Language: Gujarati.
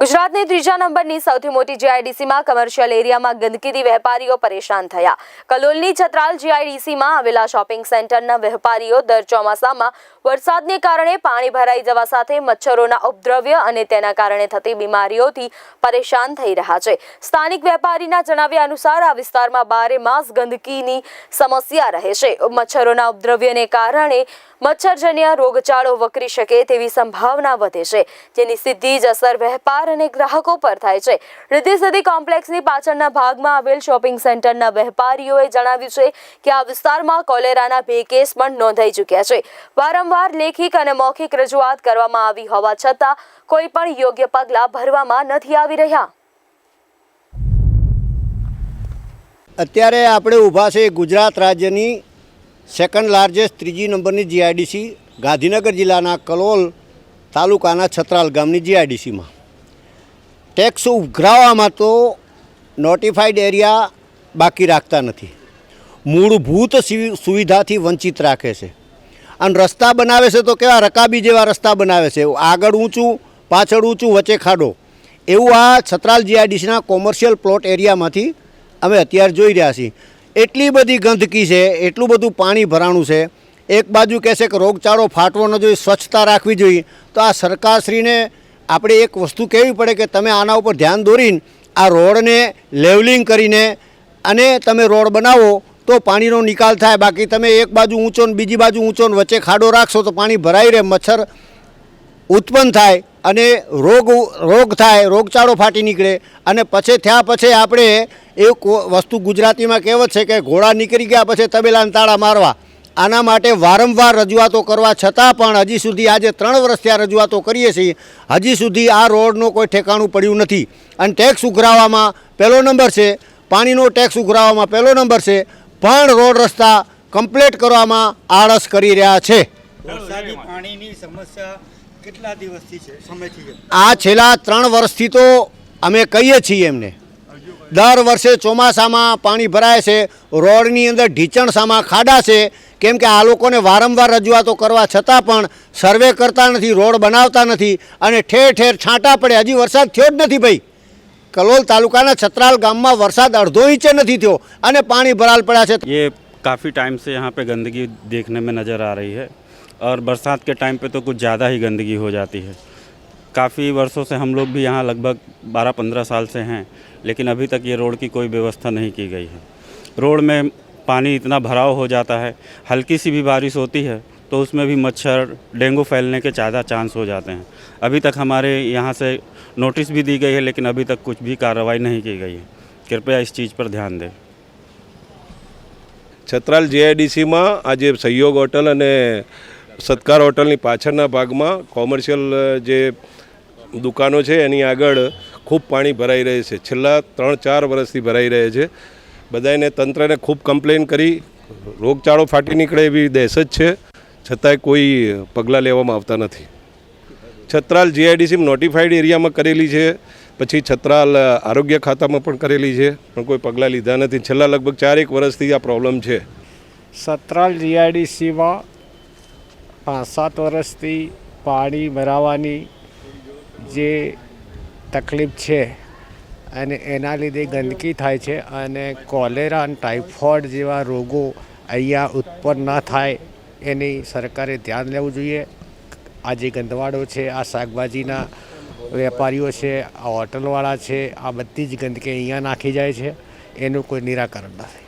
ગુજરાતની ત્રીજા નંબરની સૌથી મોટી જીઆઈડીસીમાં કમર્શિયલ એરિયામાં ગંદકીથી વેપારીઓ પરેશાન થયા. કલોલની છત્રાલ જીઆઈડીસીમાં આવેલા શોપિંગ સેન્ટરના વેપારીઓ દર ચોમાસામાં વરસાદને કારણે પાણી ભરાઈ જવા સાથે મચ્છરોના ઉપદ્રવ્ય અને તેના કારણે થતી બીમારીઓથી પરેશાન થઈ રહ્યા છે. સ્થાનિક વેપારીના જણાવ્યા અનુસાર આ વિસ્તારમાં બારે માસ ગંદકીની સમસ્યા રહે છે. મચ્છરોના ઉપદ્રવ્યને કારણે મચ્છરજન્ય રોગચાળો વકરી શકે તેવી સંભાવના વધે છે. જેની સીધી જ અસર વેપાર અને ગ્રાહકો પર થાય છે. રિદ્ધિ સિદ્ધિ કોમ્પ્લેક્સની પાછળના ભાગમાં આવેલ શોપિંગ સેન્ટરના વેપારીઓએ જણાવ્યું છે કે આ વિસ્તારમાં કોલેરાના બે કેસ પણ નોંધાઈ ચૂક્યા છે. વારંવાર લેખિત અને મૌખિક રજૂઆત કરવામાં આવી હોવા છતાં કોઈ પણ યોગ્ય પગલાં ભરવામાં નથી આવી રહ્યા. અત્યારે આપણે ઊભા છે ગુજરાત રાજ્યની સેકન્ડ લાર્જેસ્ટ ત્રીજી નંબરની જીઆઈડીસી ગાંધીનગર જિલ્લાના કલોલ તાલુકાના છત્રાલ ગામની જીઆઈડીસીમાં ટેક્સ ઉઘરાવવામાં તો નોટિફાઈડ એરિયા બાકી રાખતા નથી. મૂળભૂત સિવિ- સુવિધાથી વંચિત રાખે છે. અને રસ્તા બનાવે છે તો કેવા રકાબી જેવા રસ્તા બનાવે છે. આગળ ઊંચું, પાછળ ઊંચું, વચ્ચે ખાડો. એવું આ છત્રાલ જીઆઈડીસીના કોમર્શિયલ પ્લોટ એરિયામાંથી અમે અત્યારે જોઈ રહ્યા છીએ. એટલી બધી ગંદકી છે, એટલું બધું પાણી ભરાણું છે. એક બાજુ કહેશે કે રોગચાળો ફાટવો ન જોઈએ, સ્વચ્છતા રાખવી જોઈએ. તો આ સરકારશ્રીને આપણે એક વસ્તુ કહેવી પડે કે તમે આના ઉપર ધ્યાન દોરીને આ રોડને લેવલિંગ કરીને અને તમે રોડ બનાવો તો પાણીનો નિકાલ થાય. બાકી તમે એક બાજુ ઊંચો ને બીજી બાજુ ઊંચો ને વચ્ચે ખાડો રાખશો તો પાણી ભરાઈ રહે, મચ્છર ઉત્પન્ન થાય અને રોગ રોગ થાય, રોગચાળો ફાટી નીકળે. અને પછી થયા પછી આપણે એ વસ્તુ ગુજરાતીમાં કહેવત છે કે ઘોડા નીકળી ગયા પછી તબેલાને તાળા મારવા. આના માટે વારંવાર રજૂઆતો કરવા છતાં પણ હજી સુધી આજે ત્રણ વર્ષથી આ રજૂઆતો કરીએ છીએ. હજી સુધી આ રોડનું કોઈ ઠેકાણું પડ્યું નથી. અને ટેક્સ ઉઘરાવવામાં પહેલો નંબર છે પાણીનો ટેક્સ ઉઘરાવવામાં પહેલો નંબર છે પણ રોડ રસ્તા કમ્પ્લીટ કરવામાં આળસ કરી રહ્યા છે. પાણીની સમસ્યા કેટલા દિવસથી છે સમયથી આ છેલ્લા ત્રણ વર્ષથી તો અમે કહીએ છીએ એમને. દર વર્ષે ચોમાસામાં પાણી ભરાય છે રોડની અંદર ઢીચણસામાં ખાડા છે કેમ કે આ લોકોને વારંવાર રજૂઆતો કરવા છતાં પણ સર્વે કરતા નથી રોડ બનાવતા નથી અને ઠેર ઠેર છાંટા પડે હજી વરસાદ થયો જ નથી ભાઈ કલોલ તાલુકાના છત્રાલ ગામમાં વરસાદ અડધો ઇંચે નથી થયો અને પાણી ભરાલ પડ્યા છે ये काफ़ी टाइम से यहाँ पे गंदगी देखने में नज़र आ रही है और बरसात के टाइम पे तो कुछ ज़्यादा ही गंदगी हो जाती है काफ़ी वर्षों से हम लोग भी यहाँ लगभग 12-15 साल से हैं लेकिन अभी तक ये रोड की कोई व्यवस्था नहीं की गई है रोड में पानी इतना भराव हो जाता है हल्की सी भी बारिश होती है तो उसमें भी मच्छर डेंगू फैलने के ज़्यादा चांस हो जाते हैं अभी तक हमारे यहाँ से नोटिस भी दी गई है लेकिन अभी तक कुछ भी कार्रवाई नहीं की गई है कृपया इस चीज़ पर ध्यान दें છત્રાલ જીઆઈડીસીમાં આજે સહયોગ હોટલ અને સત્કાર હોટલની પાછળના ભાગમાં કોમર્શિયલ જે દુકાનો છે એની આગળ ખૂબ પાણી ભરાઈ રહે છે છેલ્લા ત્રણ ચાર વર્ષથી ભરાઈ રહે છે બધાને તંત્રને ખૂબ કમ્પ્લેન કરી. રોગચાળો ફાટી નીકળે એવી દહેશત છે. છતાંય કોઈ પગલાં લેવામાં આવતા નથી. છત્રાલ જીઆઈડીસી નોટિફાઈડ એરિયામાં કરેલી છે. પછી છત્રાલ આરોગ્ય ખાતામાં પણ કરેલી છે. પણ કોઈ પગલાં લીધા નથી. છેલ્લા લગભગ ચારેક વર્ષથી આ પ્રોબ્લેમ છે. છત્રાલ જીઆઈડીસીમાં પાંચ સાત વર્ષથી પાણી ભરાવાની જે તકલીફ છે અને એના લીધે ગંદકી થાય છે અને કોલેરા અને ટાઇફોઇડ જેવા રોગો અહીંયા ઉત્પન્ન ન થાય, એની સરકારે ધ્યાન લેવું જોઈએ. આ જે ગંદવાડો છે, આ શાકભાજીના વેપારીઓ છે, આ હોટલવાળા છે, આ બધી જ ગંદકી અહીંયા નાખી જાય છે. એનું કોઈ નિરાકરણ નથી.